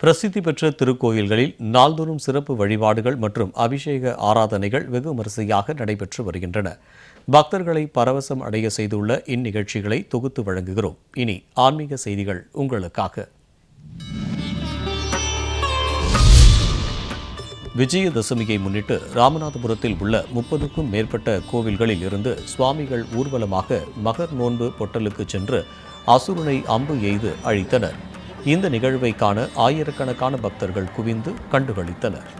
பிரசித்தி பெற்ற திருக்கோயில்களில் நாள்தோறும் சிறப்பு வழிபாடுகள் மற்றும் அபிஷேக ஆராதனைகள் வெகு விமரிசையாக நடைபெற்று வருகின்றன. பக்தர்களை பரவசம் அடைய செய்துள்ள இந்நிகழ்ச்சிகளை தொகுத்து வழங்குகிறோம். இனி ஆன்மீக செய்திகள் உங்களுக்காக. விஜயதசமியை முன்னிட்டு ராமநாதபுரத்தில் உள்ள முப்பதுக்கும் மேற்பட்ட கோவில்களில் இருந்து சுவாமிகள் ஊர்வலமாக மகர் நோன்பு பொட்டலுக்கு சென்று அசுரனை அம்பு எய்து அழித்தனர். இந்த நிகழ்வை காண ஆயிரக்கணக்கான பக்தர்கள் குவிந்து கண்டுகளித்தனர்.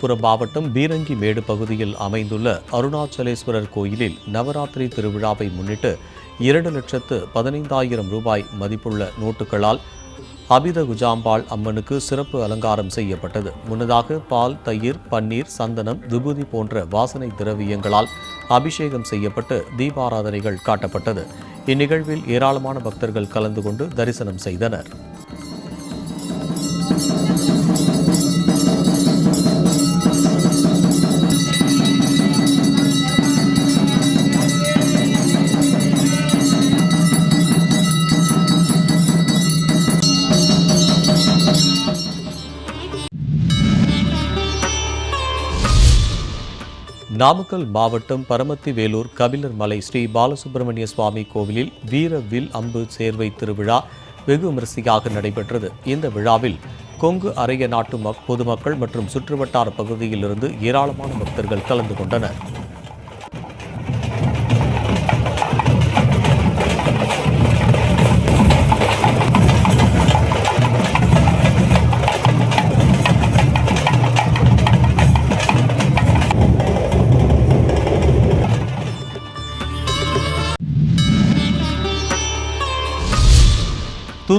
விழுப்புரம் மாவட்டம் பீரங்கி மேடு பகுதியில் அமைந்துள்ள அருணாச்சலேஸ்வரர் கோயிலில் நவராத்திரி திருவிழாவை முன்னிட்டு இரண்டு லட்சத்து பதினைந்தாயிரம் ரூபாய் மதிப்புள்ள நோட்டுகளால் அபித குஜாம்பாள் அம்மனுக்கு சிறப்பு அலங்காரம் செய்யப்பட்டது. முன்னதாக பால் தயிர் பன்னீர் சந்தனம் விபூதி போன்ற வாசனை திரவியங்களால் அபிஷேகம் செய்யப்பட்டு தீபாராதனைகள் காட்டப்பட்டது. இந்நிகழ்வில் ஏராளமான பக்தர்கள் கலந்து கொண்டு தரிசனம் செய்தனர். நாமக்கல் மாவட்டம் பரமத்தி வேலூர் கபிலர் மலை ஸ்ரீ பாலசுப்பிரமணிய சுவாமி கோவிலில் வீர வில் அம்பு சேர்வை திருவிழா வெகு விமரிசையாக நடைபெற்றது. இந்த விழாவில் கொங்கு அரைய நாட்டு பொதுமக்கள் மற்றும் சுற்றுவட்டார பகுதியிலிருந்து ஏராளமான பக்தர்கள் கலந்து கொண்டனர்.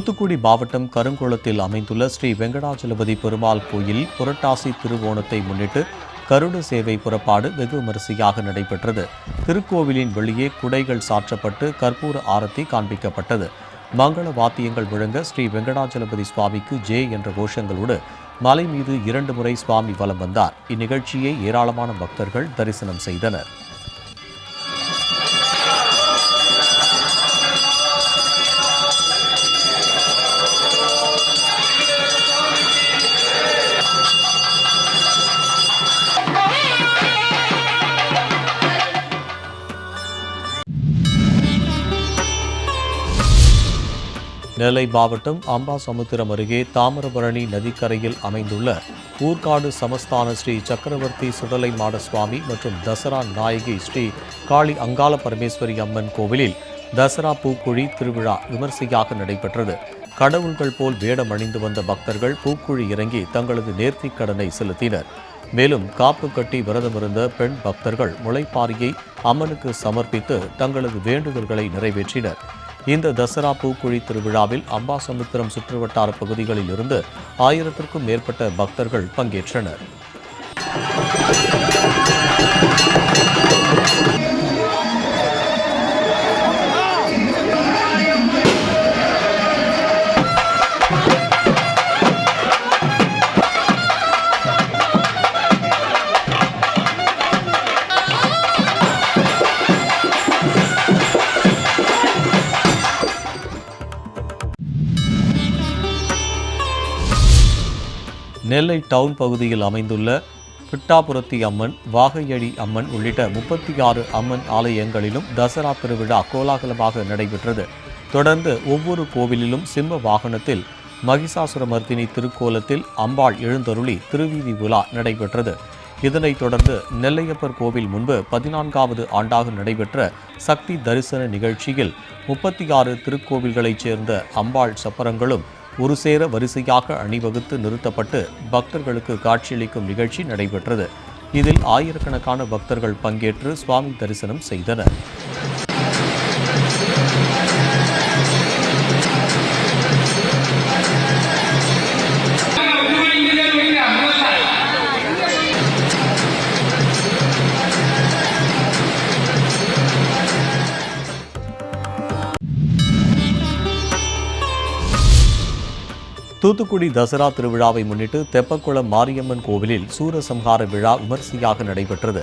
தூத்துக்குடி மாவட்டம் கருங்குளத்தில் அமைந்துள்ள ஸ்ரீ வெங்கடாச்சலபதி பெருமாள் கோயில் புரட்டாசி திருவோணத்தை முன்னிட்டு கருட சேவை புறப்பாடு வெகு விமரிசையாக நடைபெற்றது. திருக்கோவிலின் வெளியே குடைகள் சாற்றப்பட்டு கற்பூர ஆரத்தி காண்பிக்கப்பட்டது. மங்கள வாத்தியங்கள் முழங்க ஸ்ரீ வெங்கடாச்சலபதி சுவாமிக்கு ஜே என்ற கோஷங்களோடு மலை மீது இரண்டு முறை சுவாமி வலம் வந்தார். இந்நிகழ்ச்சியை ஏராளமான பக்தர்கள் தரிசனம் செய்தனர். நெல்லை மாவட்டம் அம்பாசமுத்திரம் அருகே தாமிரபரணி நதிக்கரையில் அமைந்துள்ள ஊர்காடு சமஸ்தான ஸ்ரீ சக்கரவர்த்தி சுடலை மாடசுவாமி மற்றும் தசரா நாயகி ஸ்ரீ காளி அங்காள பரமேஸ்வரி அம்மன் கோவிலில் தசரா பூக்குழி திருவிழா விமர்சையாக நடைபெற்றது. கடவுள்கள் போல் வேடம் அணிந்து வந்த பக்தர்கள் பூக்குழி இறங்கி தங்களது நேர்த்திக் கடனை செலுத்தினர். மேலும் காப்பு கட்டி விரதமிருந்த பெண் பக்தர்கள் முளைப்பாரியை அம்மனுக்கு சமர்ப்பித்து தங்களது வேண்டுதல்களை நிறைவேற்றினர். இந்த தசரா பூக்குழி திருவிழாவில் அம்பாசமுத்திரம் சுற்றுவட்டார பகுதிகளில் இருந்து ஆயிரத்திற்கும் மேற்பட்ட பக்தர்கள் பங்கேற்றனர். நெல்லை டவுன் பகுதியில் அமைந்துள்ள பிட்டாபுரத்தி அம்மன் வாகையடி அம்மன் உள்ளிட்ட முப்பத்தி ஆறு அம்மன் ஆலயங்களிலும் தசரா திருவிழா கோலாகலமாக நடைபெற்றது. தொடர்ந்து ஒவ்வொரு கோவிலிலும் சிம்ம வாகனத்தில் மகிஷாசுரமர்த்தினி திருக்கோலத்தில் அம்பாள் எழுந்தருளி திருவீதி விழா நடைபெற்றது. இதனைத் தொடர்ந்து நெல்லையப்பர் கோவில் முன்பு பதினான்காவது ஆண்டாக நடைபெற்ற சக்தி தரிசன நிகழ்ச்சியில் முப்பத்தி ஆறு திருக்கோவில்களைச் சேர்ந்த அம்பாள் சப்பரங்களும் ஒரு சேர வரிசையாக அணிவகுத்து நிறுத்தப்பட்டு பக்தர்களுக்கு காட்சியளிக்கும் நிகழ்ச்சி நடைபெற்றது. இதில் ஆயிரக்கணக்கான பக்தர்கள் பங்கேற்று சுவாமி தரிசனம் செய்தனர். தூத்துக்குடி தசரா திருவிழாவை முன்னிட்டு தெப்பக்குளம் மாரியம்மன் கோவிலில் சூரசம்ஹார விழா விமர்சையாக நடைபெற்றது.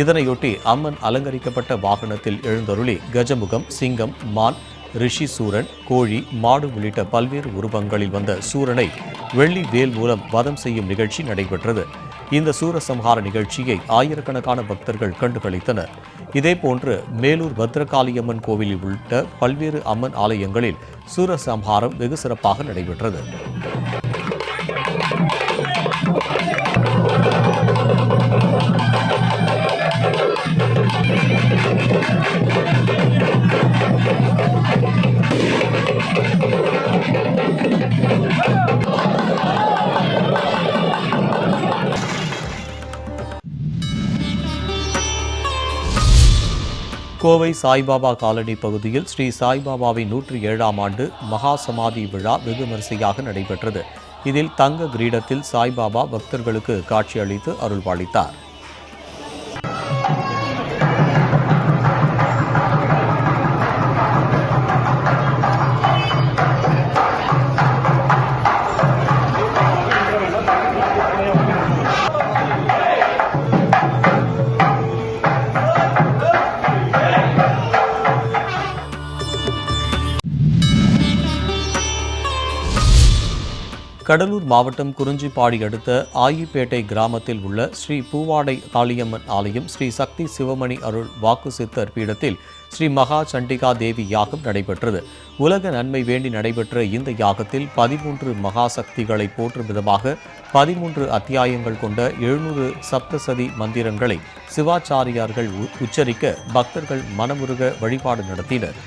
இதனையொட்டி அம்மன் அலங்கரிக்கப்பட்ட வாகனத்தில் எழுந்தருளி கஜமுகம் சிங்கம் மான் ரிஷி சூரன் கோழி மாடு உள்ளிட்ட பல்வேறு உருவங்களில் வந்த சூரனை வெள்ளி வேல் மூலம் வதம் செய்யும் நிகழ்ச்சி நடைபெற்றது. இந்த சூரசம்ஹார நிகழ்ச்சியை ஆயிரக்கணக்கான பக்தர்கள் கண்டுகளித்தனர். இதேபோன்று மேலூர் பத்ரகாளியம்மன் கோவிலில் உள்ளிட்ட பல்வேறு அம்மன் ஆலயங்களில் சூரசம்ஹாரம் வெகு சிறப்பாக நடைபெற்றது. கோவை சாய்பாபா காலனி பகுதியில் ஸ்ரீ சாய்பாபாவின் நூற்றி ஏழாம் ஆண்டு மகா சமாதி விழா வெகு விமரிசையாக நடைபெற்றது. இதில் தங்க கிரீடத்தில் சாய்பாபா பக்தர்களுக்கு காட்சியளித்து அருள்பாலித்தார். கடலூர் மாவட்டம் குறிஞ்சிப்பாடி அடுத்த ஆயிப்பேட்டை கிராமத்தில் உள்ள ஸ்ரீ பூவாடை காளியம்மன் ஆலயம் ஸ்ரீ சக்தி சிவமணி அருள் வாக்கு சித்தர் பீடத்தில் ஸ்ரீ மகா சண்டிகா தேவி யாகம் நடைபெற்றது. உலக நன்மை வேண்டி நடைபெற்ற இந்த யாகத்தில் பதிமூன்று மகா சக்திகளை போற்றும் விதமாக பதிமூன்று அத்தியாயங்கள் கொண்ட எழுநூறு சப்தசதி மந்திரங்களை சிவாச்சாரியார்கள் உச்சரிக்க பக்தர்கள் மனமுருக வழிபாடு நடத்தினர்.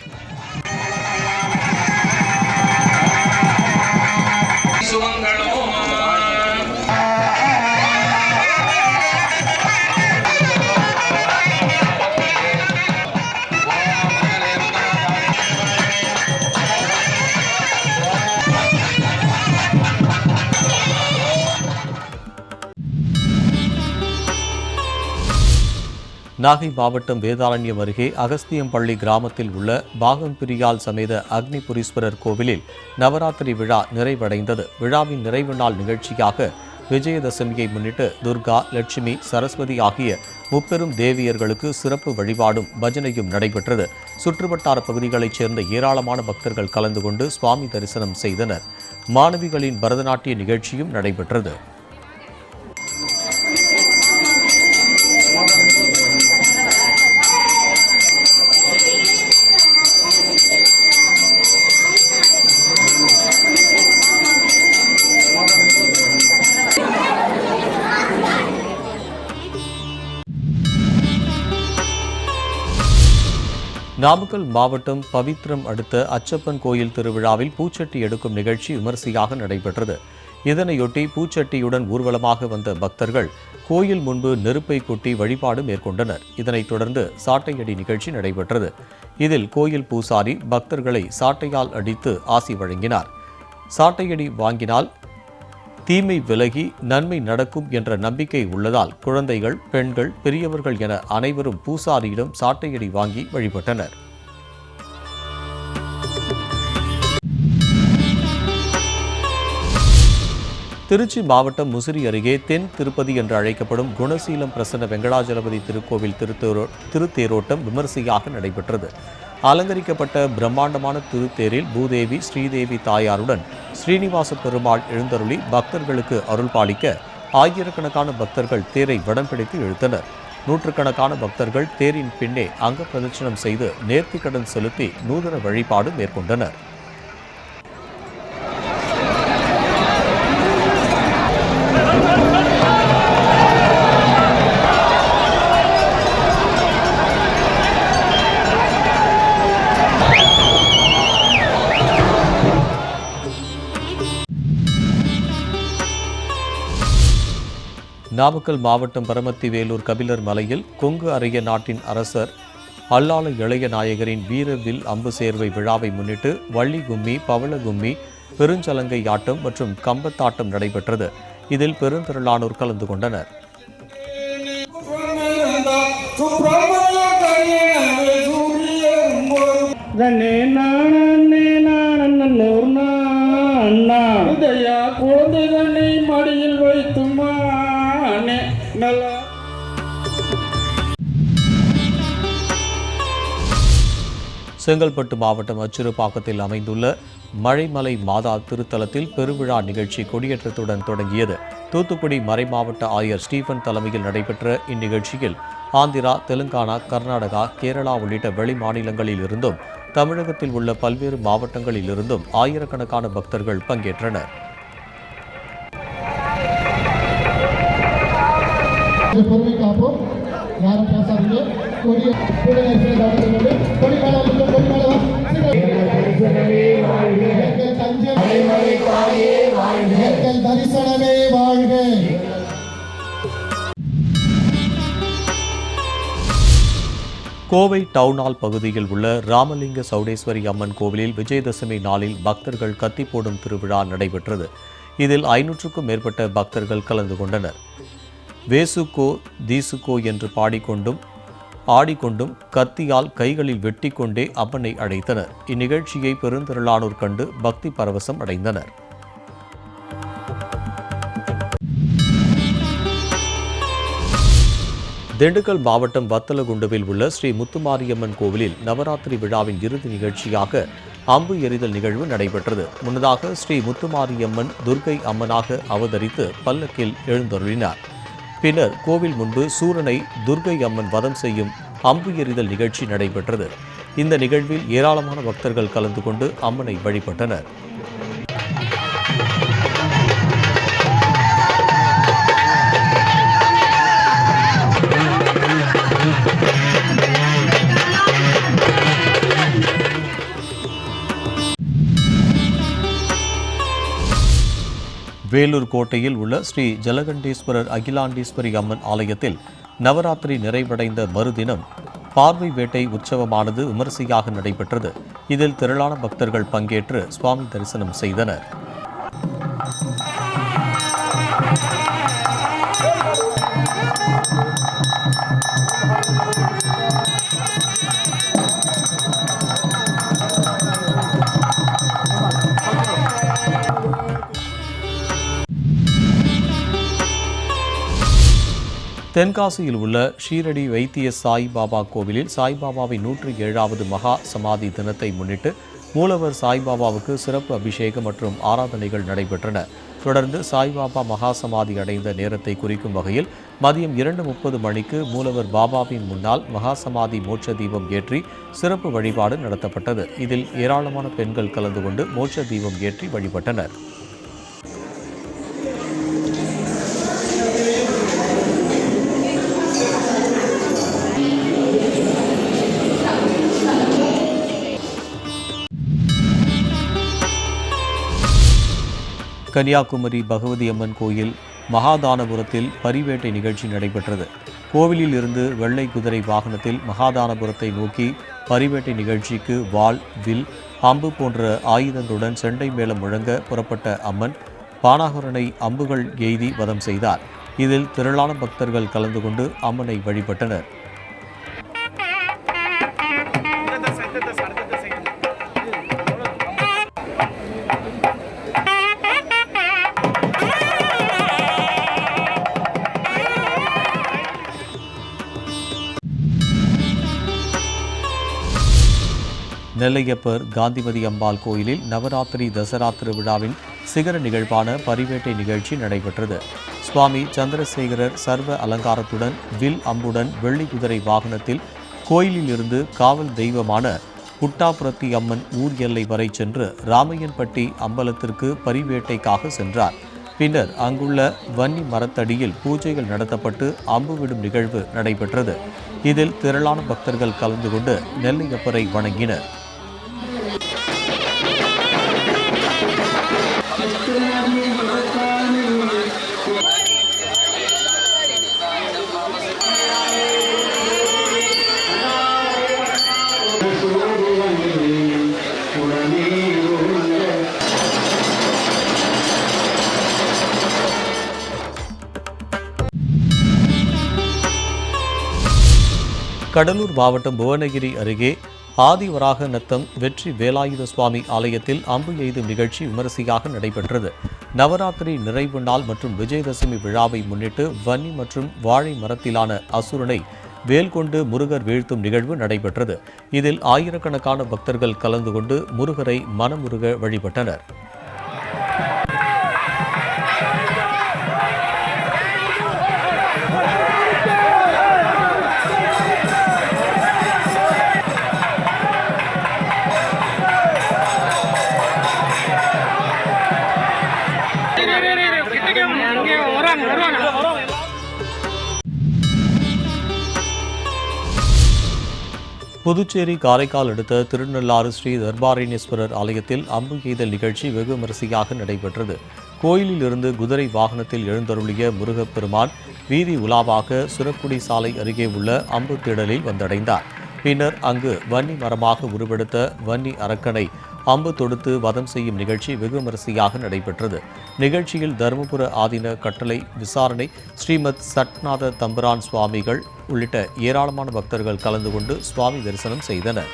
நாகை மாவட்டம் வேதாரண்யம் அருகே அகஸ்தியம்பள்ளி கிராமத்தில் உள்ள பாகம்பிரியால் சமேத அக்னிபுரீஸ்வரர் கோவிலில் நவராத்திரி விழா நிறைவடைந்தது. விழாவின் நிறைவு நாள் நிகழ்ச்சியாக விஜயதசமியை முன்னிட்டு துர்கா லட்சுமி சரஸ்வதி ஆகிய முப்பெரும் தேவியர்களுக்கு சிறப்பு வழிபாடும் பஜனையும் நடைபெற்றது. சுற்றுவட்டார பகுதிகளைச் சேர்ந்த ஏராளமான பக்தர்கள் கலந்து கொண்டு சுவாமி தரிசனம் செய்தனர். மாணவிகளின் பரதநாட்டிய நிகழ்ச்சியும் நடைபெற்றது. நாமக்கல் மாவட்டம் பவித்ரம் அடுத்த அச்சப்பன் கோயில் திருவிழாவில் பூச்சட்டி எடுக்கும் நிகழ்ச்சி விமரிசையாக நடைபெற்றது. இதனையொட்டி பூச்சட்டியுடன் ஊர்வலமாக வந்த பக்தர்கள் கோயில் முன்பு நெருப்பை கொட்டி வழிபாடு மேற்கொண்டனர். இதனைத் தொடர்ந்து சாட்டையடி நிகழ்ச்சி நடைபெற்றது. இதில் கோயில் பூசாரி பக்தர்களை சாட்டையால் அடித்து ஆசி வழங்கினார். சாட்டையடி வாங்கினால் தீமை விலகி நன்மை நடக்கும் என்ற நம்பிக்கை உள்ளதால் குழந்தைகள் பெண்கள் பெரியவர்கள் என அனைவரும் பூசாரியிடம் சாட்டையடி வாங்கி வழிபட்டனர். திருச்சி மாவட்டம் முசிறி அருகே தென் திருப்பதி என்று அழைக்கப்படும் குணசீலம் பிரசன்ன வெங்கடாஜலபதி திருக்கோவில் திருத்தேரோ திருத்தேரோட்டம் விமரிசையாக நடைபெற்றது. அலங்கரிக்கப்பட்ட பிரம்மாண்டமான திருத்தேரில் பூதேவி ஸ்ரீதேவி தாயாருடன் ஸ்ரீனிவாச பெருமாள் எழுந்தருளி பக்தர்களுக்கு அருள் பாலிக்க ஆயிரக்கணக்கான பக்தர்கள் தேரை வடம் பிடித்து இழுத்தனர். நூற்றுக்கணக்கான பக்தர்கள் தேரின் பின்னே அங்க பிரதட்சணம் செய்து நேர்த்திக்கடன் செலுத்தி நூதன வழிபாடு மேற்கொண்டனர். நாமக்கல் மாவட்டம் பரமத்தி வேலூர் கபிலர் மலையில் கொங்கு அரிய நாட்டின் அரசர் அல்லாள இளைய நாயகரின் வீரவில் அம்பு சேர்வை விழாவை முன்னிட்டு வள்ளி கும்மி பவள கும்மி பெருஞ்சலங்கை ஆட்டம் மற்றும் கம்பத்தாட்டம் நடைபெற்றது இதில் பெருந்திரளானோர் கலந்து கொண்டனர் நன்னே செங்கல்பட்டு மாவட்டம் அச்சிறுபாக்கத்தில் அமைந்துள்ள மழைமலை மாதா திருத்தலத்தில் பெருவிழா நிகழ்ச்சி கொடியேற்றத்துடன் தொடங்கியது. தூத்துக்குடி மறைமாவட்ட ஆயர் ஸ்டீபன் தலைமையில் நடைபெற்ற இந்நிகழ்ச்சியில் ஆந்திரா தெலுங்கானா கர்நாடகா கேரளா உள்ளிட்ட வெளி மாநிலங்களில் இருந்தும் தமிழகத்தில் உள்ள பல்வேறு மாவட்டங்களில் இருந்தும் ஆயிரக்கணக்கான பக்தர்கள் பங்கேற்றனர். பொறுமை காப்போம். யாரும் தரிசனமே வாழ்க கோவை டவுனால் பகுதியில் உள்ள ராமலிங்க சௌடேஸ்வரி அம்மன் கோவிலில் விஜயதசமி நாளில் பக்தர்கள் கத்தி போடும் திருவிழா நடைபெற்றது. இதில் ஐநூற்றுக்கும் மேற்பட்ட பக்தர்கள் கலந்து கொண்டனர். வேசுக்கோ தீசுக்கோ என்று பாடிக்கொண்டும் ஆடிக்கொண்டும் கத்தியால் கைகளில் வெட்டிக்கொண்டே அம்மனை அழைத்தனர் இந்நிகழ்ச்சியை பெருந்திரளானோர் கண்டு பக்தி பரவசம் அடைந்தனர். திண்டுக்கல் மாவட்டம் வத்தலகுண்டுவில் உள்ள ஸ்ரீ முத்துமாரியம்மன் கோவிலில் நவராத்திரி விழாவின் இறுதி நிகழ்ச்சியாக அம்பு எறிதல் நிகழ்வு நடைபெற்றது. முன்னதாக ஸ்ரீ முத்துமாரியம்மன் துர்க்கை அம்மனாக அவதரித்து பல்லக்கில் எழுந்தருளினார். பின்னர் கோவில் முன்பு சூரனை துர்க்கை அம்மன் வதம் செய்யும் அம்பு எறிதல் நிகழ்ச்சி நடைபெற்றது. இந்த நிகழ்வில் ஏராளமான பக்தர்கள் கலந்து கொண்டு அம்மனை வழிபட்டனர். வேலூர் கோட்டையில் உள்ள ஸ்ரீ ஜலகண்டேஸ்வரர் அகிலாண்டேஸ்வரி அம்மன் ஆலயத்தில் நவராத்திரி நிறைவடைந்த மறுதினம் பார்வை வேட்டை உற்சவமானது விமரிசையாக நடைபெற்றது. இதில் திரளான பக்தர்கள் பங்கேற்று சுவாமி தரிசனம் செய்தனர். தென்காசியில் உள்ள ஷீரடி வைத்திய சாய் பாபா கோவிலில் சாய்பாபாவின் நூற்றி ஏழாவது மகா சமாதி தினத்தை முன்னிட்டு மூலவர் சாய்பாபாவுக்கு சிறப்பு அபிஷேகம் மற்றும் ஆராதனைகள் நடைபெற்றன. தொடர்ந்து சாய்பாபா மகா சமாதி அடைந்த நேரத்தை குறிக்கும் வகையில் மதியம் இரண்டு முப்பது மணிக்கு மூலவர் பாபாவின் முன்னால் மகா சமாதி மோட்ச தீபம் ஏற்றி சிறப்பு வழிபாடு நடத்தப்பட்டது. இதில் ஏராளமான பெண்கள் கலந்து கொண்டு மோட்ச தீபம் ஏற்றி வழிபட்டனர். கன்னியாகுமரி பகவதி அம்மன் கோயில் மகாதானபுரத்தில் பரிவேட்டை நிகழ்ச்சி நடைபெற்றது. கோவிலில் இருந்து வெள்ளை குதிரை வாகனத்தில் மகாதானபுரத்தை நோக்கி பரிவேட்டை நிகழ்ச்சிக்கு வாள் வில் அம்பு போன்ற ஆயுதங்களுடன் செண்டை மேளம் முழங்க புறப்பட்ட அம்மன் பானாகுரனை அம்புகள் எய்தி வதம் செய்தார். இதில் திரளான பக்தர்கள் கலந்து கொண்டு அம்மனை வழிபட்டனர். நெல்லையப்பர் காந்திமதி அம்பாள் கோயிலில் நவராத்திரி தசரா திருவிழாவின் சிகர நிகழ்வான பரிவேட்டை நிகழ்ச்சி நடைபெற்றது. சுவாமி சந்திரசேகரர் சர்வ அலங்காரத்துடன் வில் அம்புடன் வெள்ளி குதிரை வாகனத்தில் கோயிலில் இருந்து காவல் தெய்வமான புட்டாபுரத்தி அம்மன் ஊர் எல்லை வரை சென்று ராமையன்பட்டி அம்பலத்திற்கு பரிவேட்டைக்காக சென்றார். பின்னர் அங்குள்ள வன்னி மரத்தடியில் பூஜைகள் நடத்தப்பட்டு அம்பு விடும் நிகழ்வு நடைபெற்றது. இதில் திரளான பக்தர்கள் கலந்து கொண்டு நெல்லையப்பரை வணங்கினர். கடலூர் மாவட்டம் புவனகிரி அருகே ஆதிவராக நத்தம் வெற்றி வேலாயுத சுவாமி ஆலயத்தில் அம்பு எய்தும் நிகழ்ச்சி விமரிசையாக நடைபெற்றது. நவராத்திரி நிறைவு நாள் மற்றும் விஜயதசமி விழாவை முன்னிட்டு வன்னி மற்றும் வாழை மரத்திலான அசுரனை வேல் கொண்டு முருகர் வீழ்த்தும் நிகழ்வு நடைபெற்றது. இதில் ஆயிரக்கணக்கான பக்தர்கள் கலந்து கொண்டு முருகரை மனமுருக வழிபட்டனர். புதுச்சேரி காரைக்கால் அடுத்த திருநள்ளாறு ஸ்ரீ தர்பாரண்யேஸ்வரர் ஆலயத்தில் அம்பு எய்தல் நிகழ்ச்சி வெகு விமரிசையாக நடைபெற்றது. கோயிலில் இருந்து குதிரை வாகனத்தில் எழுந்தருளிய முருகப்பெருமான் வீதி உலாவாக சுரக்குடி சாலை அருகே உள்ள அம்பு திடலில் வந்தடைந்தார். பின்னர் அங்கு வன்னி மரமாக உருவெடுத்த வன்னி அரக்கனை அம்பு தொடுத்து வதம் செய்யும் நிகழ்ச்சி வெகு விமரிசையாக நடைபெற்றது. நிகழ்ச்சியில் தருமபுர ஆதீன கட்டளை விசாரணை ஸ்ரீமத் சட்நாத தம்பரான் சுவாமிகள் உள்ளிட்ட ஏராளமான பக்தர்கள் கலந்து கொண்டு சுவாமி தரிசனம் செய்தனர்.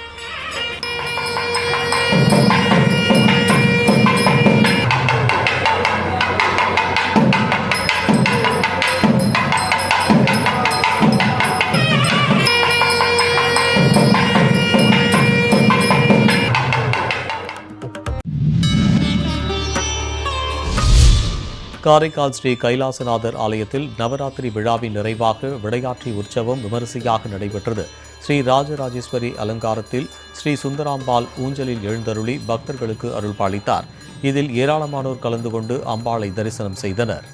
காரைக்கால் ஸ்ரீ கைலாசநாதர் ஆலயத்தில் நவராத்திரி விழாவின் நிறைவாக விளையாட்டு உற்சவம் விமரிசையாக நடைபெற்றது. ஸ்ரீ ராஜராஜேஸ்வரி அலங்காரத்தில் ஸ்ரீ சுந்தராம்பாள் ஊஞ்சலில் எழுந்தருளி பக்தர்களுக்கு அருள் பாலித்தார் இதில் ஏராளமானோர் கலந்து கொண்டு அம்பாளை தரிசனம் செய்தனர்.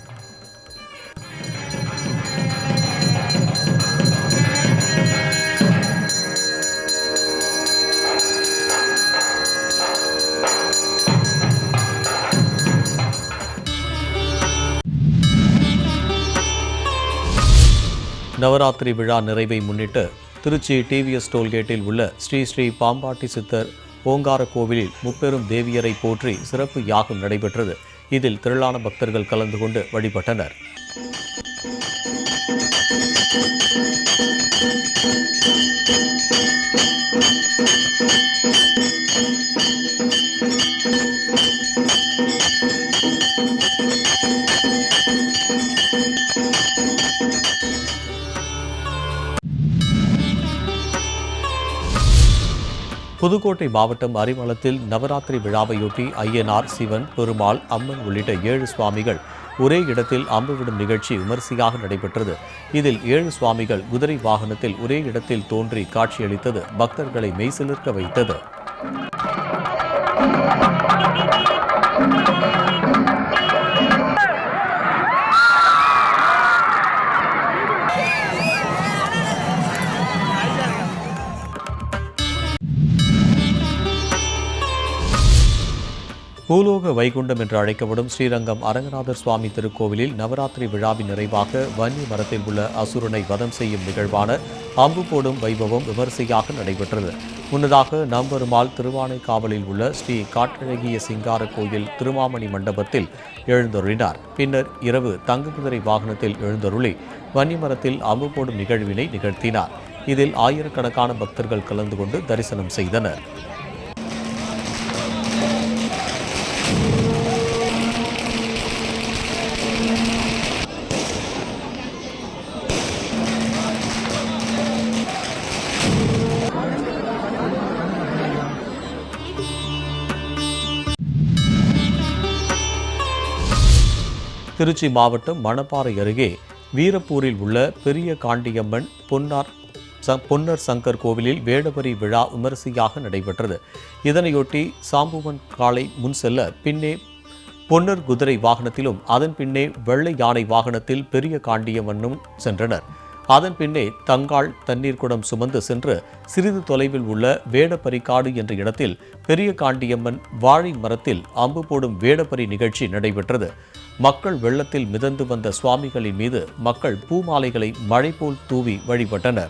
நவராத்திரி விழா நிறைவை முன்னிட்டு திருச்சி டிவிஎஸ் டோல்கேட்டில் உள்ள ஸ்ரீ ஸ்ரீ பாம்பாட்டி சித்தர் ஓங்கார கோவிலில் முப்பெரும் தேவியரை போற்றி சிறப்பு யாகம் நடைபெற்றது. இதில் திரளான பக்தர்கள் கலந்து கொண்டு வழிபட்டனர். புதுக்கோட்டை மாவட்டம் அரிமளத்தில் நவராத்திரி விழாவையொட்டி ஐயனார் சிவன் பெருமாள் அம்மன் உள்ளிட்ட ஏழு சுவாமிகள் ஒரே இடத்தில் அம்பு விடும் நிகழ்ச்சி விமரிசையாக நடைபெற்றது. இதில் ஏழு சுவாமிகள் குதிரை வாகனத்தில் ஒரே இடத்தில் தோன்றி காட்சியளித்தது. பக்தர்களை மெய்சிலிர்க்க வைத்தது. பூலோக வைகுண்டம் என்று அழைக்கப்படும் ஸ்ரீரங்கம் அரங்கநாதர் சுவாமி திருக்கோவிலில் நவராத்திரி விழாவின் நிறைவாக வன்னி மரத்தில் உள்ள அசுரனை வதம் செய்யும் நிகழ்வான அம்பு போடும் வைபவம் விமரிசையாக நடைபெற்றது. முன்னதாக நம்பெருமாள் திருவானைக்காவலில் உள்ள ஸ்ரீ காட்டழகிய சிங்கார கோயில் திருமாமணி மண்டபத்தில் எழுந்தருளினார். பின்னர் இரவு தங்குகுதிரை வாகனத்தில் எழுந்தருளி வன்னி மரத்தில் அம்பு போடும் நிகழ்வினை நிகழ்த்தினார். இதில் ஆயிரக்கணக்கான பக்தர்கள் கலந்து கொண்டு தரிசனம் செய்தனர். திருச்சி மாவட்டம் மணப்பாறை அருகே வீரப்பூரில் உள்ள பெரிய காண்டியம்மன் பொன்னார் பொன்னர் சங்கர் கோவிலில் வேடவரி விழா விமரிசையாக நடைபெற்றது. இதனையொட்டி சாம்புவன் காளை முன் செல்ல பின்னே பொன்னர் குதிரை வாகனத்திலும் அதன் பின்னே வெள்ளை யானை வாகனத்தில் பெரிய காண்டியம்மனும் சென்றனர். அதன் பின்னே தங்காள் தண்ணீர் குடம் சுமந்து சென்று சிறிது தொலைவில் உள்ள வேடப்பரிக்காடு என்ற இடத்தில் பெரிய காண்டியம்மன் வாழை மரத்தில் அம்பு போடும் வேடப்பரி நிகழ்ச்சி நடைபெற்றது. மக்கள் வெள்ளத்தில் மிதந்து வந்த சுவாமிகளின் மீது மக்கள் பூமாலைகளை மழை போல் தூவி வழிபட்டனர்.